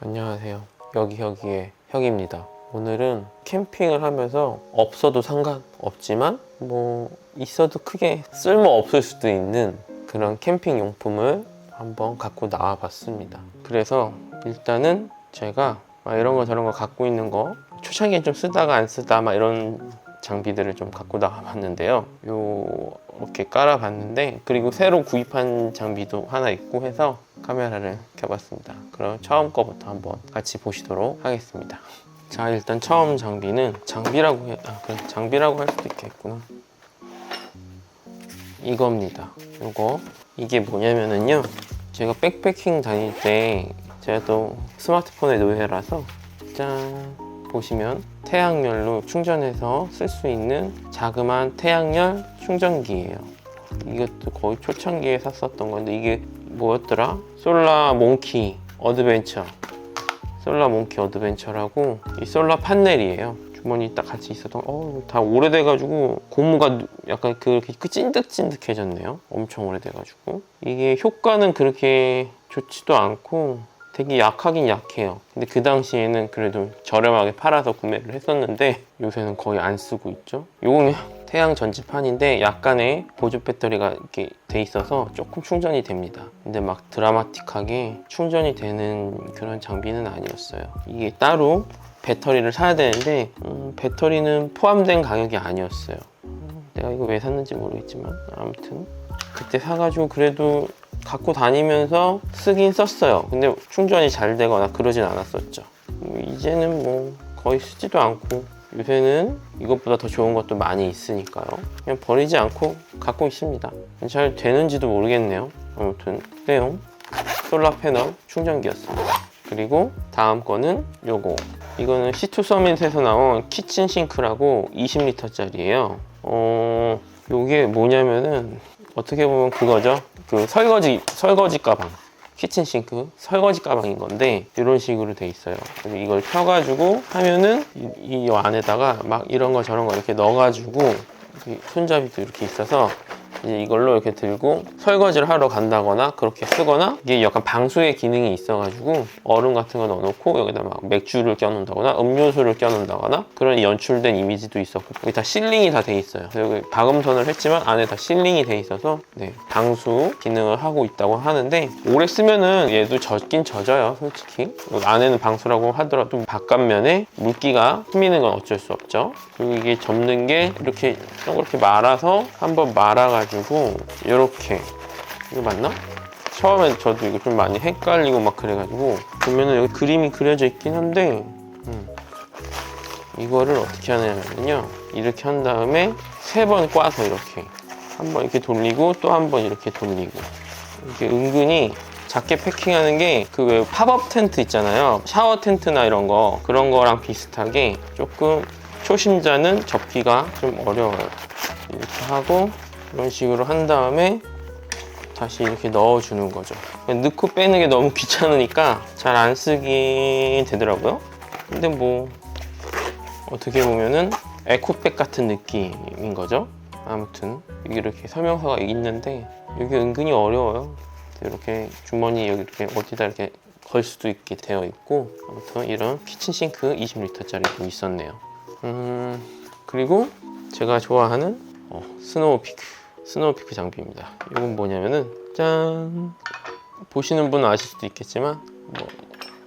안녕하세요. 여기 여기의 혁입니다. 오늘은 캠핑을 하면서 없어도 상관없지만 뭐 있어도 크게 쓸모 없을 수도 있는 그런 캠핑 용품을 한번 갖고 나와 봤습니다. 그래서 일단은 제가 막 이런 거 저런 거 갖고 있는 거 초창기에 좀 쓰다가 안 쓰다 막 이런 장비들을 좀 갖고 나와 봤는데요. 요 이렇게 깔아 봤는데 그리고 새로 구입한 장비도 하나 있고 해서 카메라를 켜봤습니다. 그럼 처음 거부터 한번 같이 보시도록 하겠습니다. 자 일단 처음 장비는 장비라고 해, 아 그래 장비라고 할 수도 있겠구나. 이겁니다. 요거 이게 뭐냐면은요. 제가 백패킹 다닐 때 제가 또 스마트폰의 노예라서 짠 보시면 태양열로 충전해서 쓸 수 있는 자그마한 태양열 충전기예요. 이것도 거의 초창기에 샀었던 건데 이게 뭐였더라? 솔라 몽키 어드벤처 솔라 몽키 어드벤처라고 이 솔라 판넬이에요. 주머니 딱 같이 있었던 어, 다 오래돼가지고 고무가 약간 그렇게 찐득찐득해졌네요. 엄청 오래돼가지고 이게 효과는 그렇게 좋지도 않고 되게 약하긴 약해요. 근데 그 당시에는 그래도 저렴하게 팔아서 구매를 했었는데 요새는 거의 안 쓰고 있죠. 요거는 태양 전지판인데 약간의 보조 배터리가 이렇게 돼 있어서 조금 충전이 됩니다. 근데 막 드라마틱하게 충전이 되는 그런 장비는 아니었어요. 이게 따로 배터리를 사야 되는데 음, 배터리는 포함된 가격이 아니었어요. 음, 내가 이거 왜 샀는지 모르겠지만 아무튼 그때 사가지고 그래도 갖고 다니면서 쓰긴 썼어요. 근데 충전이 잘 되거나 그러진 않았었죠. 뭐 이제는 뭐 거의 쓰지도 않고 요새는 이것보다 더 좋은 것도 많이 있으니까요. 그냥 버리지 않고 갖고 있습니다. 잘 되는지도 모르겠네요. 아무튼 떼용 솔라 패널 충전기였습니다. 그리고 다음 거는 요거. 이거는 C2 서밋에서 나온 키친 싱크라고 20리터짜리예요. 어, 요게 뭐냐면은 어떻게 보면 그거죠. 그 설거지 설거지 가방. 키친 싱크 설거지 가방인 건데 이런 식으로 돼 있어요. 그래서 이걸 펴가지고 하면은 이, 이 안에다가 막 이런 거 저런 거 이렇게 넣어가지고 손잡이도 이렇게 있어서 이제 이걸로 이렇게 들고 설거지를 하러 간다거나 그렇게 쓰거나 이게 약간 방수의 기능이 있어가지고 얼음 같은 거 넣어놓고 여기다 막 맥주를 껴놓는다거나 음료수를 껴놓는다거나 그런 연출된 이미지도 있었고 여기 다 실링이 다 돼 있어요. 여기 박음선을 했지만 안에 다 실링이 돼 있어서 네, 방수 기능을 하고 있다고 하는데 오래 쓰면은 얘도 젖긴 젖어요 솔직히 안에는 방수라고 하더라도 바깥면에 물기가 스미는 건 어쩔 수 없죠. 그리고 이게 접는 게 이렇게 동그랗게 말아서 한번 말아가지고 이렇게. 이거 맞나? 처음엔 저도 이거 좀 많이 헷갈리고 막 그래가지고 보면은 여기 그림이 그려져 있긴 한데 음. 이거를 어떻게 하냐면요. 이렇게 한 다음에 세 번 꽈서 이렇게 한 번 이렇게 돌리고 또 한 번 이렇게 돌리고. 이게 은근히 작게 패킹하는 게 그 왜 팝업 텐트 있잖아요. 샤워 텐트나 이런 거. 그런 거랑 비슷하게 조금 초심자는 접기가 좀 어려워요. 이렇게 하고 이런 식으로 한 다음에 다시 이렇게 넣어주는 거죠. 넣고 빼는 게 너무 귀찮으니까 잘 안 쓰게 되더라고요. 근데 뭐 어떻게 보면은 에코백 같은 느낌인 거죠. 아무튼 이렇게 설명서가 있는데 여기 은근히 어려워요. 이렇게 주머니 여기 이렇게 어디다 이렇게 걸 수도 있게 되어 있고 아무튼 이런 키친싱크 20리터짜리도 있었네요. 음 그리고 제가 좋아하는 어, 스노우피크 스노우피크 장비입니다. 이건 뭐냐면은 짠! 보시는 분은 아실 수도 있겠지만 뭐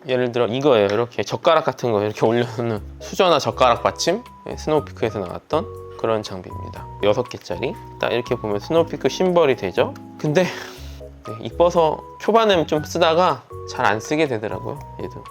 예를 들어 이거예요. 이렇게 젓가락 같은 거 이렇게 올려놓는 수저나 젓가락 받침? 네, 스노우피크에서 나왔던 그런 장비입니다. 여섯 개짜리? 딱 이렇게 보면 스노우피크 심벌이 되죠? 근데 네, 이뻐서 초반에 좀 쓰다가 잘 안 쓰게 되더라고요. 얘도.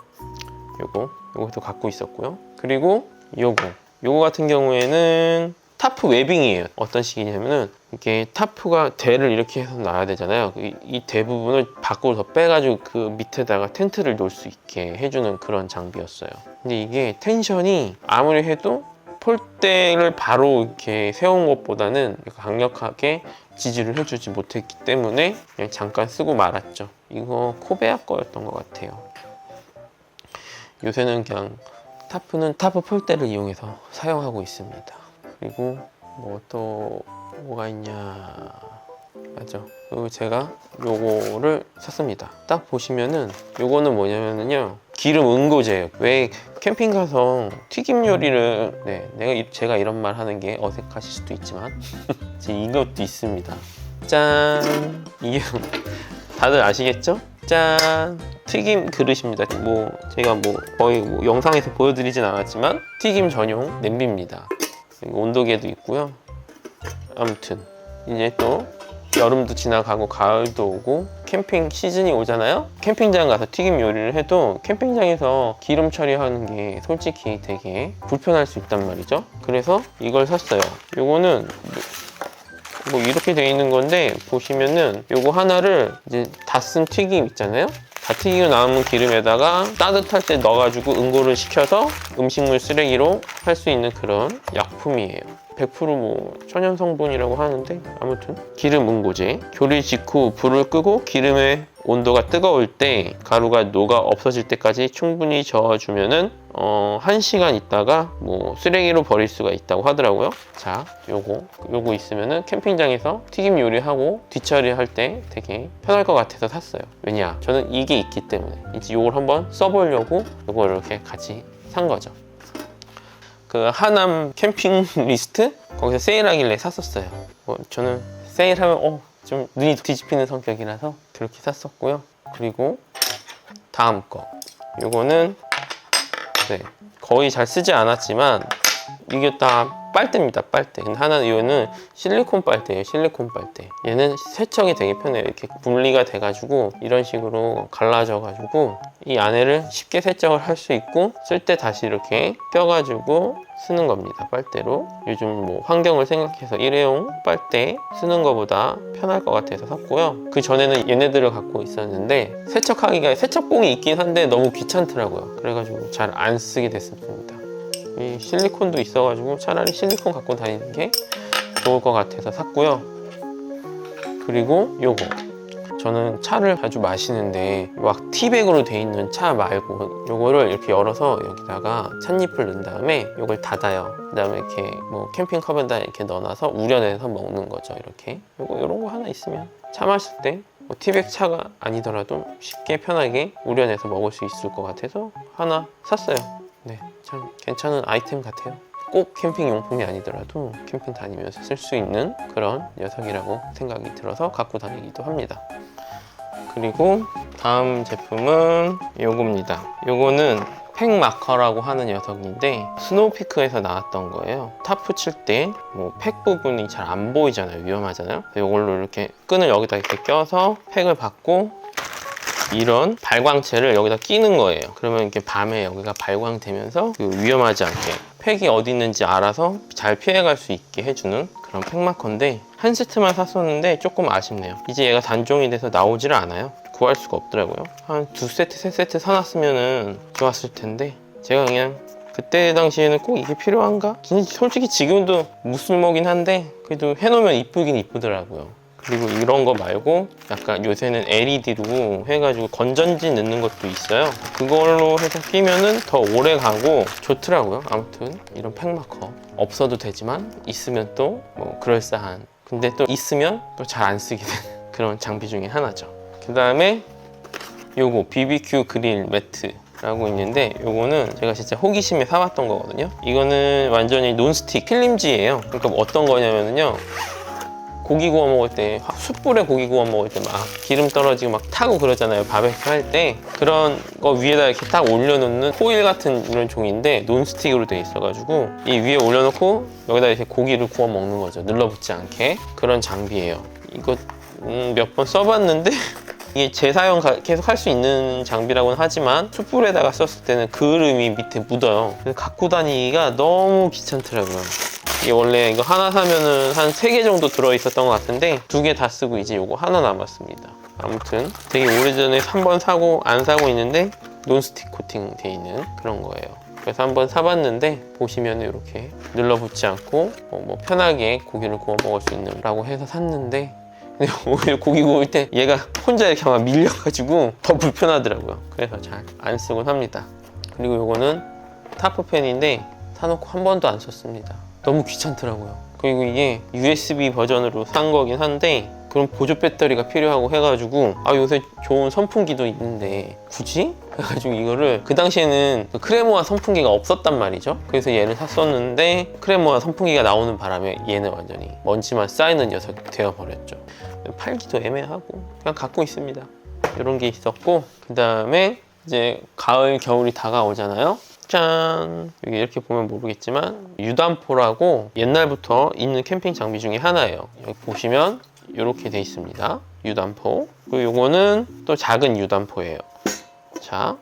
요거. 요것도 갖고 있었고요. 그리고 요거. 요거 같은 경우에는 타프 웨빙이에요 어떤 식이냐면은 이게 타프가 대를 이렇게 해서 놔야 되잖아요 이, 이 대부분을 밖으로 더 빼가지고 그 밑에다가 텐트를 놓을 수 있게 해주는 그런 장비였어요 근데 이게 텐션이 아무리 해도 폴대를 바로 이렇게 세운 것보다는 강력하게 지지를 해주지 못했기 때문에 그냥 잠깐 쓰고 말았죠. 이거 코베아 거였던 것 같아요. 요새는 그냥 타프는 타프 폴대를 이용해서 사용하고 있습니다. 그리고 뭐 또 뭐가 있냐 맞죠 그리고 제가 요거를 샀습니다 딱 보시면은 요거는 뭐냐면요 기름 응고제예요. 왜 캠핑 가서 튀김 요리를 네 내가 이- 제가 이런 말 하는 게 어색하실 수도 있지만 이제 이것도 있습니다. 짠 이게 다들 아시겠죠? 짠 튀김 그릇입니다. 뭐 제가 뭐 거의 뭐 영상에서 보여드리진 않았지만 튀김 전용 냄비입니다. 그리고 온도계도 있고요. 아무튼 이제 또 여름도 지나가고 가을도 오고 캠핑 시즌이 오잖아요. 캠핑장 가서 튀김 요리를 해도 캠핑장에서 기름 처리하는 게 솔직히 되게 불편할 수 있단 말이죠. 그래서 이걸 샀어요. 요거는 뭐- 뭐 이렇게 돼 있는 건데 보시면은 요거 하나를 이제 다 쓴 튀김 있잖아요. 다 튀기고 남은 기름에다가 따뜻할 때 넣어가지고 응고를 시켜서 음식물 쓰레기로 할 수 있는 그런 약품이에요. 100%뭐 천연 성분이라고 하는데 아무튼 기름 응고제 조리 직후 불을 끄고 기름의 온도가 뜨거울 때 가루가 녹아 없어질 때까지 충분히 저어주면은 어, 1시간 있다가 뭐 쓰레기로 버릴 수가 있다고 하더라고요. 자, 요거 요거 있으면은 캠핑장에서 튀김 요리하고 뒤처리할 때 되게 편할 것 같아서 샀어요. 왜냐? 저는 이게 있기 때문에 이제 요걸 한번 써보려고 요걸 이렇게 같이 산 거죠. 그 하남 캠핑 리스트 거기서 세일하길래 샀었어요. 뭐 저는 세일하면 어, 좀 눈이 뒤집히는 성격이라서 그렇게 샀었고요. 그리고 다음 거 요거는 네 거의 잘 쓰지 않았지만 이게 다 빨대입니다 빨대. 근데 하나는 이거는 실리콘 빨대예요 실리콘 빨대. 얘는 세척이 되게 편해요. 이렇게 분리가 돼 가지고 이런 식으로 갈라져 가지고 이 안에를 쉽게 세척을 할 수 있고 쓸 때 다시 이렇게 껴 가지고 쓰는 겁니다 빨대로. 요즘 뭐 환경을 생각해서 일회용 빨대 쓰는 것보다 편할 것 같아서 샀고요. 그 전에는 얘네들을 갖고 있었는데 세척하기가 세척봉이 있긴 한데 너무 귀찮더라고요. 그래가지고 잘 안 쓰게 됐습니다 이 실리콘도 있어가지고 차라리 실리콘 갖고 다니는 게 좋을 것 같아서 샀고요. 그리고 요거 저는 차를 자주 마시는데 막 티백으로 돼 있는 차 말고 요거를 이렇게 열어서 여기다가 찻잎을 넣은 다음에 요걸 닫아요. 그 다음에 이렇게 뭐 캠핑컵에다 이렇게 넣어놔서 우려내서 먹는 거죠. 이렇게 요거 요런 거 하나 있으면 차 마실 때 뭐 티백 차가 아니더라도 쉽게 편하게 우려내서 먹을 수 있을 것 같아서 하나 샀어요. 네, 참 괜찮은 아이템 같아요. 꼭 캠핑 용품이 아니더라도 캠핑 다니면서 쓸 수 있는 그런 녀석이라고 생각이 들어서 갖고 다니기도 합니다. 그리고 다음 제품은 요겁니다. 요거는 팩 마커라고 하는 녀석인데 스노우피크에서 나왔던 거예요. 타프 칠 때 뭐 팩 부분이 잘 안 보이잖아요. 위험하잖아요. 이걸로 이렇게 끈을 여기다 이렇게 껴서 팩을 받고 이런 발광체를 여기다 끼는 거예요. 그러면 이렇게 밤에 여기가 발광되면서 그 위험하지 않게 팩이 어디 있는지 알아서 잘 피해갈 수 있게 해주는 그런 팩마커인데 한 세트만 샀었는데 조금 아쉽네요. 이제 얘가 단종이 돼서 나오지를 않아요. 구할 수가 없더라고요. 한 두 세트, 세 세트 사놨으면 좋았을 텐데 제가 그냥 그때 당시에는 꼭 이게 필요한가? 솔직히 지금도 무쓸모긴 한데 그래도 해놓으면 이쁘긴 이쁘더라고요. 그리고 이런 거 말고 약간 요새는 LED로 해가지고 건전지 넣는 것도 있어요. 그걸로 해서 끼면은 더 오래 가고 좋더라고요. 아무튼 이런 팩마커 없어도 되지만 있으면 또 뭐 그럴싸한. 근데 또 있으면 또 잘 안 쓰게 되는 그런 장비 중에 하나죠. 그 다음에 요거 BBQ 그릴 매트 라고 있는데 요거는 제가 진짜 호기심에 사왔던 거거든요. 이거는 완전히 논스틱 필름지예요. 그러니까 어떤 거냐면요. 고기 구워 먹을 때 화- 숯불에 고기 구워 먹을 때 막 기름 떨어지고 막 타고 그러잖아요 바베큐 할 때. 그런 거 위에다 이렇게 딱 올려놓는 호일 같은 이런 종인데 논스틱으로 돼 있어가지고 이 위에 올려놓고 여기다 이렇게 고기를 구워 먹는 거죠. 눌러붙지 않게. 그런 장비예요. 이거 음, 몇 번 써봤는데 이게 재사용 가- 계속 할 수 있는 장비라고는 하지만 숯불에다가 썼을 때는 그름이 밑에 묻어요. 그래서 갖고 다니기가 너무 귀찮더라고요 이게 원래 이거 하나 사면은 한 세 개 정도 들어 있었던 것 같은데 두 개 다 쓰고 이제 요거 하나 남았습니다. 아무튼 되게 오래전에 한번 사고 안 사고 있는데 논스틱 코팅 돼 있는 그런 거예요. 그래서 한번 사봤는데 보시면 이렇게 눌러붙지 않고 어, 뭐 편하게 고기를 구워 먹을 수 있는 라고 해서 샀는데 근데 오히려 고기 구울 때 얘가 혼자 이렇게 막 밀려가지고 더 불편하더라고요. 그래서 잘 안 쓰곤 합니다. 그리고 요거는 타프팬인데 사놓고 한 번도 안 썼습니다. 너무 귀찮더라고요. 그리고 이게 USB 버전으로 산 거긴 한데 그 그럼 보조 배터리가 필요하고 해가지고 아 요새 좋은 선풍기도 있는데 굳이? 그래가지고 이거를 그 당시에는 그 크레모아 선풍기가 없었단 말이죠 그래서 얘를 샀었는데 크레모아 선풍기가 나오는 바람에 얘는 완전히 먼지만 쌓이는 녀석이 되어버렸죠 팔기도 애매하고 그냥 갖고 있습니다 이런 게 있었고 그 다음에 이제 가을 겨울이 다가오잖아요 짠. 여기 이렇게 보면 모르겠지만 유단포라고 옛날부터 있는 캠핑 장비 중에 하나예요. 여기 보시면 이렇게 돼 있습니다. 유단포. 그리고 요거는 또 작은 유단포예요. 자.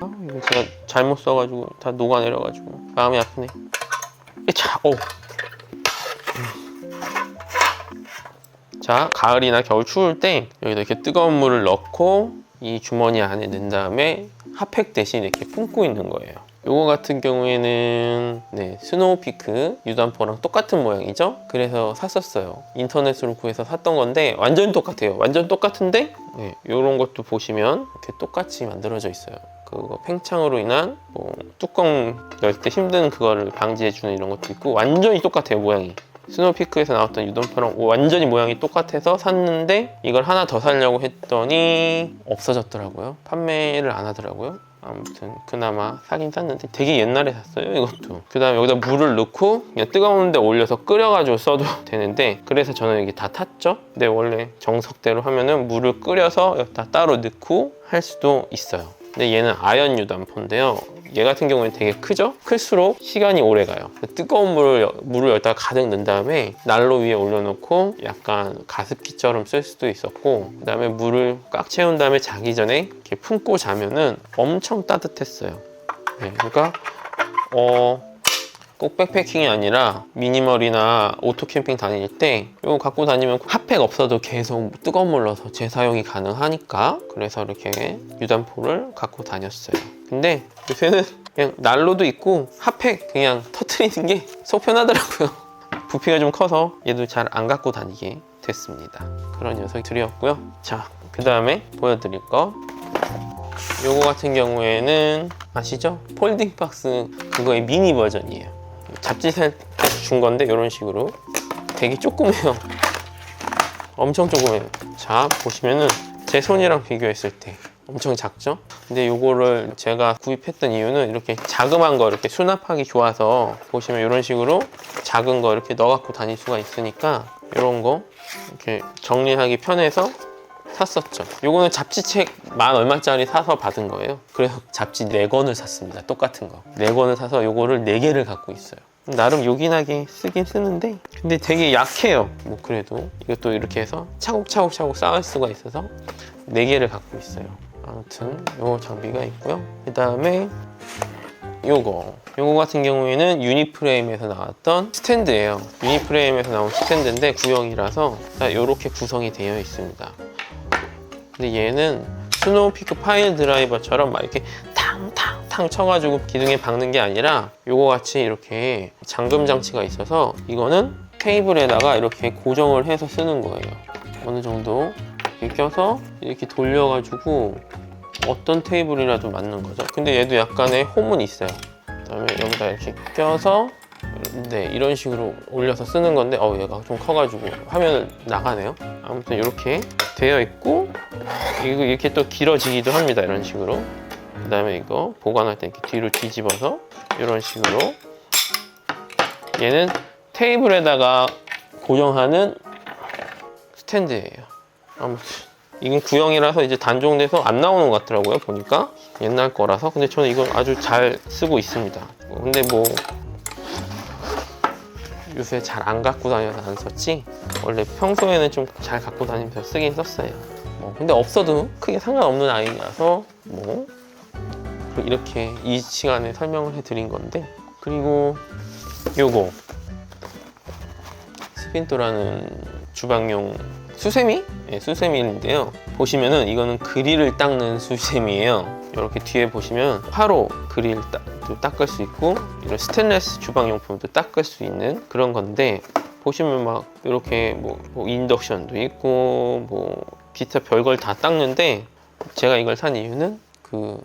아, 이거 제가 잘못 써가지고 다 녹아내려가지고 마음이 아프네. 자, 오. 자, 가을이나 겨울 추울 때 여기다 이렇게 뜨거운 물을 넣고 이 주머니 안에 넣은 다음에 핫팩 대신 이렇게 품고 있는 거예요. 요거 같은 경우에는 네, 스노우피크 유단포랑 똑같은 모양이죠? 그래서 샀었어요. 인터넷으로 구해서 샀던 건데 완전 똑같아요. 완전 똑같은데 네, 요런 것도 보시면 이렇게 똑같이 만들어져 있어요. 그거 팽창으로 인한 뭐 뚜껑 열 때 힘든 그거를 방지해 주는 이런 것도 있고 완전히 똑같아요 모양이. 스노우피크에서 나왔던 유덤표랑 완전히 모양이 똑같아서 샀는데 이걸 하나 더 사려고 했더니 없어졌더라고요. 판매를 안 하더라고요. 아무튼 그나마 사긴 샀는데 되게 옛날에 샀어요 이것도 그 다음에 여기다 물을 넣고 그냥 뜨거운 데 올려서 끓여가지고 써도 되는데 그래서 저는 이게 다 탔죠 근데 원래 정석대로 하면은 물을 끓여서 여기다 따로 넣고 할 수도 있어요 근데 얘는 아연 유단포인데요 얘 같은 경우는 되게 크죠? 클수록 시간이 오래 가요. 뜨거운 물을, 여- 물을 여기다가 가득 넣은 다음에 난로 위에 올려놓고 약간 가습기처럼 쓸 수도 있었고 그 다음에 물을 꽉 채운 다음에 자기 전에 이렇게 품고 자면은 엄청 따뜻했어요. 네, 그러니까 어, 꼭 백패킹이 아니라 미니멀이나 오토 캠핑 다닐 때 이거 갖고 다니면 핫팩 없어도 계속 뜨거운 물 넣어서 재사용이 가능하니까 그래서 이렇게 유단포를 갖고 다녔어요. 근데 요새는 그냥 난로도 있고 핫팩 그냥 터트리는 게 속 편하더라고요. 부피가 좀 커서 얘도 잘 안 갖고 다니게 됐습니다. 그런 녀석들이었고요. 자, 그 다음에 보여드릴 거 요거 같은 경우에는 아시죠? 폴딩 박스 그거의 미니 버전이에요. 잡지 살때준 건데 이런 식으로 되게 조그매요. 엄청 조그매요. 자 보시면은 제 손이랑 비교했을 때 엄청 작죠? 근데 요거를 제가 구입했던 이유는 이렇게 자그만 거 이렇게 수납하기 좋아서 보시면 이런 식으로 작은 거 이렇게 넣어 갖고 다닐 수가 있으니까 이런 거 이렇게 정리하기 편해서 샀었죠. 요거는 잡지책 만 얼마짜리 사서 받은 거예요. 그래서 잡지 4권을 샀습니다. 똑같은 거. 4권을 사서 요거를 4개를 갖고 있어요. 나름 요긴하게 쓰긴 쓰는데 근데 되게 약해요. 뭐 그래도 이것도 이렇게 해서 차곡차곡차곡 쌓을 수가 있어서 4개를 갖고 있어요. 아무튼 요 장비가 있고요. 그 다음에 요거 요거 같은 경우에는 유니프레임에서 나왔던 스탠드예요 유니프레임에서 나온 스탠드인데 구형이라서 이렇게 구성이 되어 있습니다 근데 얘는 스노우피크 파일 드라이버처럼 막 이렇게 탕탕탕 쳐가지고 기둥에 박는 게 아니라 요거 같이 이렇게 잠금 장치가 있어서 이거는 케이블에다가 이렇게 고정을 해서 쓰는 거예요 어느 정도 이렇게 껴서 이렇게 돌려가지고 어떤 테이블이라도 맞는 거죠. 근데 얘도 약간의 홈은 있어요. 그 다음에 여기다 이렇게 껴서 네 이런 식으로 올려서 쓰는 건데 어 얘가 좀 커가지고 화면을 나가네요. 아무튼 이렇게 되어 있고 이거 이렇게 또 길어지기도 합니다. 이런 식으로. 그 다음에 이거 보관할 때 이렇게 뒤로 뒤집어서 이런 식으로 얘는 테이블에다가 고정하는 스탠드예요. 아무튼 이건 구형이라서 이제 단종돼서 안 나오는 것 같더라고요 보니까 옛날 거라서 근데 저는 이걸 아주 잘 쓰고 있습니다 근데 뭐 요새 잘 안 갖고 다녀서 안 썼지? 원래 평소에는 좀 잘 갖고 다니면서 쓰긴 썼어요. 뭐 근데 없어도 크게 상관없는 아이라서 뭐 이렇게 이 시간에 설명을 해드린 건데 그리고 요거. 스핀토라는 주방용 수세미? 네, 수세미인데요. 보시면은 이거는 그릴을 닦는 수세미예요. 이렇게 뒤에 보시면 화로 그릴 도 닦을 수 있고 이런 스테인레스 주방용품도 닦을 수 있는 그런 건데 보시면 막 이렇게 뭐, 뭐 인덕션도 있고 뭐 기타 별걸 다 닦는데 제가 이걸 산 이유는 그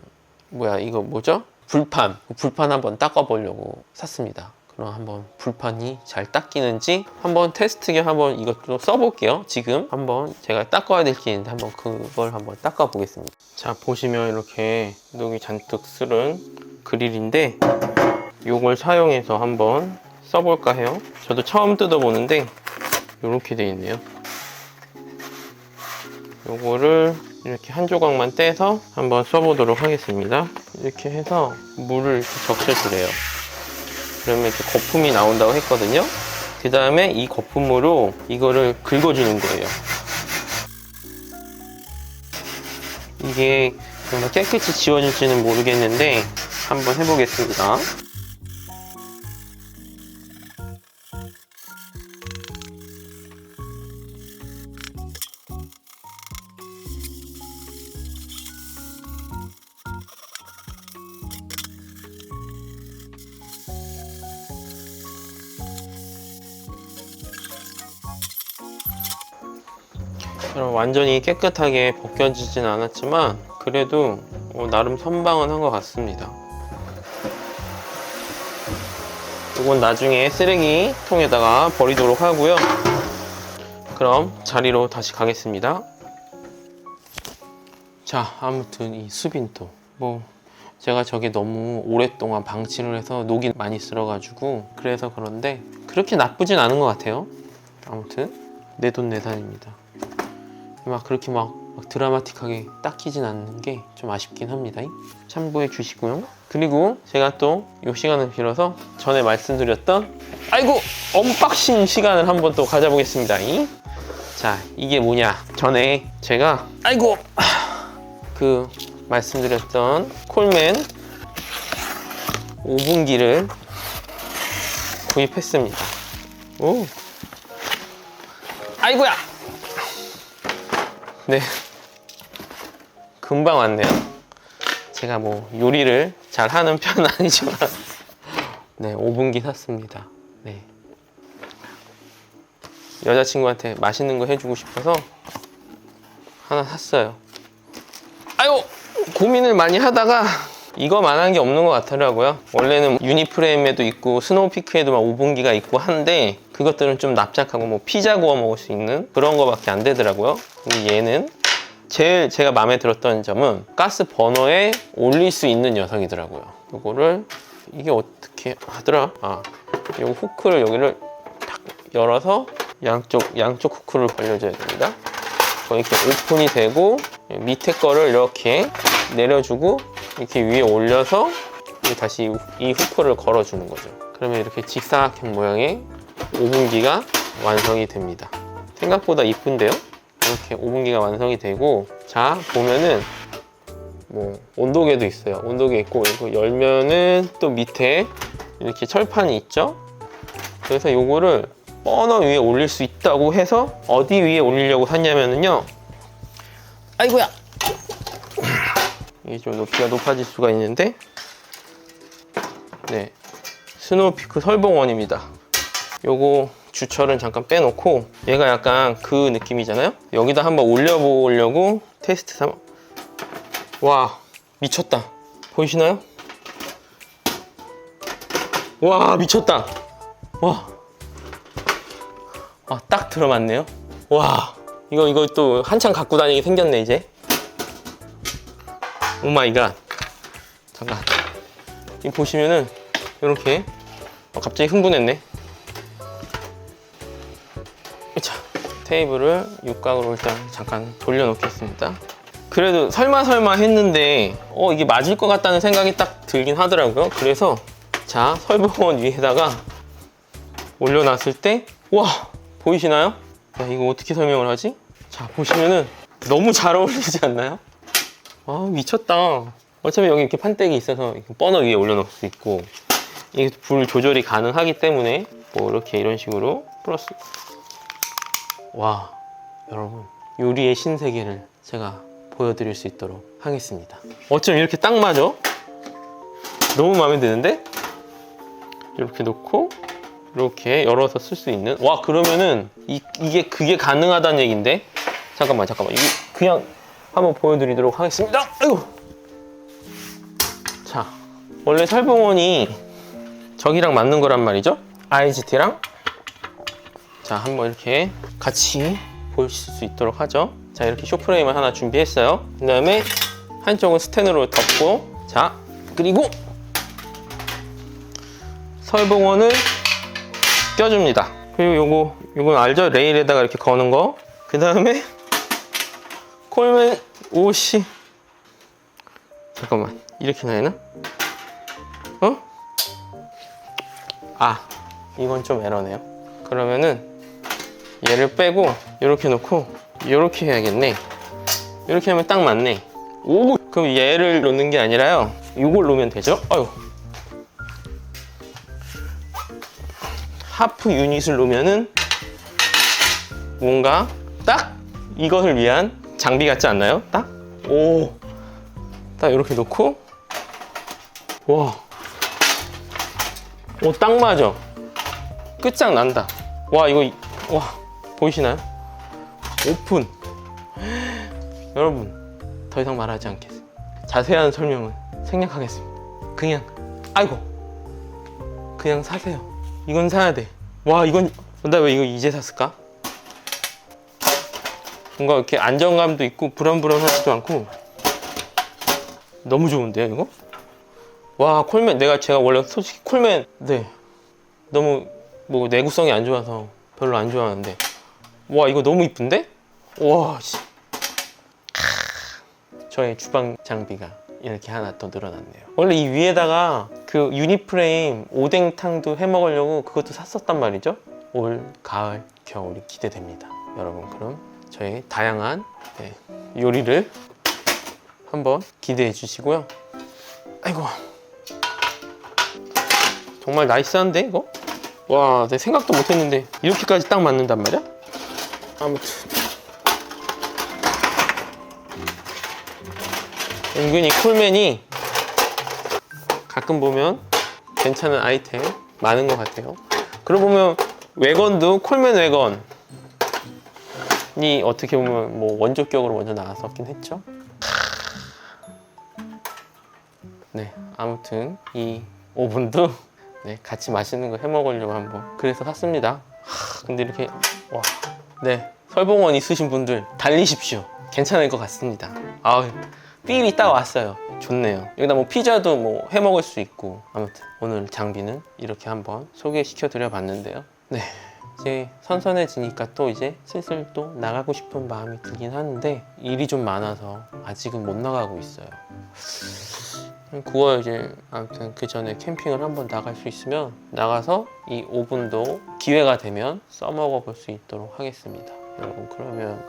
뭐야 이거 뭐죠? 불판 불판 한번 닦아보려고 샀습니다. 그럼 한번 불판이 잘 닦이는지 한번 테스트 겸 한번 이것도 써볼게요. 지금 한번 제가 닦아야 될게 있는데 한번 그걸 한번 닦아 보겠습니다. 자 보시면 이렇게 녹이 잔뜩 쓸은 그릴인데 이걸 사용해서 한번 써볼까 해요. 저도 처음 뜯어보는데 이렇게 돼 있네요. 요거를 이렇게 한 조각만 떼서 한번 써보도록 하겠습니다. 이렇게 해서 물을 적셔주래요. 그러면 이렇게 거품이 나온다고 했거든요. 그 다음에 이 거품으로 이거를 긁어주는 거예요. 이게 정말 깨끗이 지워질지는 모르겠는데 한번 해보겠습니다. 완전히 깨끗하게 벗겨지진 않았지만 그래도 어, 나름 선방은 한 것 같습니다. 이건 나중에 쓰레기통에다가 버리도록 하고요. 그럼 자리로 다시 가겠습니다. 자, 아무튼 이 수빈도 뭐 제가 저게 너무 오랫동안 방치를 해서 녹이 많이 쓸어가지고 그래서 그런데 그렇게 나쁘진 않은 것 같아요. 아무튼 내 돈 내산입니다. 막 그렇게 막, 막 드라마틱하게 닦이진 않는 게 좀 아쉽긴 합니다. 참고해 주시고요. 그리고 제가 또 이 시간을 빌어서 전에 말씀드렸던 아이고 언박싱 시간을 한번 또 가져보겠습니다. 자 이게 뭐냐 전에 제가 아이고 그 말씀드렸던 콜맨 오븐기를 구입했습니다. 오 아이고야 네. 금방 왔네요. 제가 뭐 요리를 잘 하는 편은 아니지만 네, 5분기 샀습니다. 네. 여자친구한테 맛있는 거 해주고 싶어서 하나 샀어요. 아유, 고민을 많이 하다가 이거만한 게 없는 것 같더라고요. 원래는 유니프레임에도 있고 스노우피크에도 막 5분기가 있고 한데 그것들은 좀 납작하고 뭐 피자 구워 먹을 수 있는 그런 거밖에 안 되더라고요. 근데 얘는 제일 제가 마음에 들었던 점은 가스 버너에 올릴 수 있는 녀석이더라고요. 이거를 이게 어떻게 하더라? 아, 이 후크를 여기를 탁 열어서 양쪽 양쪽 후크를 벌려줘야 됩니다. 이렇게 오픈이 되고 밑에 거를 이렇게 내려주고 이렇게 위에 올려서 다시 이 후크를 걸어주는 거죠. 그러면 이렇게 직사각형 모양의 오븐기가 완성이 됩니다. 생각보다 이쁜데요? 이렇게 오븐기가 완성이 되고 자 보면은 뭐 온도계도 있어요. 온도계 있고 이거 열면은 또 밑에 이렇게 철판이 있죠. 그래서 요거를 버너 위에 올릴 수 있다고 해서 어디 위에 올리려고 샀냐면은요. 아이고야. 이게 좀 높이가 높아질 수가 있는데 네 스노우피크 설봉원입니다. 요거 주철은 잠깐 빼놓고 얘가 약간 그 느낌이잖아요. 여기다 한번 올려보려고 테스트 삼아 와 미쳤다 보이시나요? 와 미쳤다 와. 아, 딱 들어맞네요. 와, 이거, 이거 또 한참 갖고 다니게 생겼네, 이제. 오 마이 갓. 잠깐. 이 보시면은, 이렇게. 어, 갑자기 흥분했네. 자, 테이블을 육각으로 일단 잠깐 돌려놓겠습니다. 그래도 설마 설마 했는데, 어, 이게 맞을 것 같다는 생각이 딱 들긴 하더라고요. 그래서, 자, 설봉원 위에다가 올려놨을 때, 와! 보이시나요? 야, 이거 어떻게 설명을 하지? 자, 보시면은 너무 잘 어울리지 않나요? 아, 미쳤다. 어차피 여기 이렇게 판때기 있어서 버너 위에 올려놓을 수 있고, 이게 불 조절이 가능하기 때문에, 뭐, 이렇게 이런 식으로 플러스. 와, 여러분. 요리의 신세계를 제가 보여드릴 수 있도록 하겠습니다. 어쩜 이렇게 딱 맞아? 너무 마음에 드는데? 이렇게 놓고, 이렇게 열어서 쓸 수 있는 와 그러면은 이, 이게 그게 가능하다는 얘긴데 잠깐만 잠깐만 이게 그냥 한번 보여드리도록 하겠습니다. 아이고. 자 원래 설봉원이 저기랑 맞는 거란 말이죠? IGT랑? 자 한번 이렇게 같이 보실 수 있도록 하죠. 자 이렇게 쇼프레임을 하나 준비했어요. 그 다음에 한쪽은 스텐으로 덮고 자 그리고 설봉원을 껴줍니다. 그리고 요거 요건 알죠? 레일에다가 이렇게 거는 거 그 다음에 콜맨 옷이 잠깐만 이렇게 나야 나? 어? 아 이건 좀 에러네요. 그러면은 얘를 빼고 이렇게 놓고 이렇게 해야겠네. 이렇게 하면 딱 맞네. 오 그럼 얘를 놓는 게 아니라요. 이걸 놓으면 되죠? 아유. 하프 유닛을 놓으면은 뭔가 딱 이것을 위한 장비 같지 않나요? 딱? 오. 딱 이렇게 놓고 와. 오, 딱 맞아. 끝장 난다. 와, 이거 이- 와, 보이시나요? 오픈. 여러분, 더 이상 말하지 않겠습니다. 자세한 설명은 생략하겠습니다. 그냥 아이고. 그냥 사세요. 이건 사야 돼. 와, 이건 나 왜 이거 이제 샀을까? 뭔가 이렇게 안정감도 있고 불안불안하지도 않고 너무 좋은데요 이거? 와 콜맨 내가 제가 원래 솔직히 콜맨 네 너무 뭐 내구성이 안 좋아서 별로 안 좋아하는데 와 이거 너무 이쁜데? 와 씨. 크. 저의 주방 장비가 이렇게 하나 더 늘어났네요 원래 이 위에다가 그 유니프레임 오뎅탕도 해 먹으려고 그것도 샀었단 말이죠 올 가을 겨울이 기대됩니다 여러분 그럼 저희 다양한 네, 요리를 한번 기대해 주시고요. 아이고 정말 나이스한데 이거? 와, 내 생각도 못 했는데 이렇게까지 딱 맞는단 말이야? 아무튼 은근히 콜맨이 가끔 보면 괜찮은 아이템 많은 것 같아요. 그러고 보면 외건도 콜맨 외건 이 어떻게 보면 뭐 원조격으로 먼저 나왔었긴 했죠. 네, 아무튼 이 오븐도 네, 같이 맛있는 거 해 먹으려고 한번 그래서 샀습니다. 하, 근데 이렇게 와, 네 설봉원 있으신 분들 달리십시오. 괜찮을 것 같습니다. 아, 삘이 딱 왔어요. 좋네요. 여기다 뭐 피자도 뭐 해 먹을 수 있고 아무튼 오늘 장비는 이렇게 한번 소개시켜 드려 봤는데요. 네. 이제 선선해지니까 또 이제 슬슬 또 나가고 싶은 마음이 들긴 하는데 일이 좀 많아서 아직은 못 나가고 있어요. 9월 이제 아무튼 그 전에 캠핑을 한번 나갈 수 있으면 나가서 이 오븐도 기회가 되면 써먹어 볼 수 있도록 하겠습니다. 여러분 그러면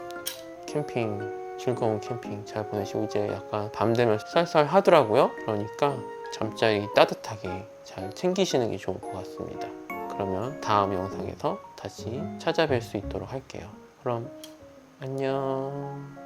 캠핑 즐거운 캠핑 잘 보내시고 이제 약간 밤 되면 쌀쌀하더라고요. 그러니까 잠자리 따뜻하게 잘 챙기시는 게 좋을 것 같습니다. 그러면 다음 영상에서 다시 찾아뵐 수 있도록 할게요. 그럼 안녕.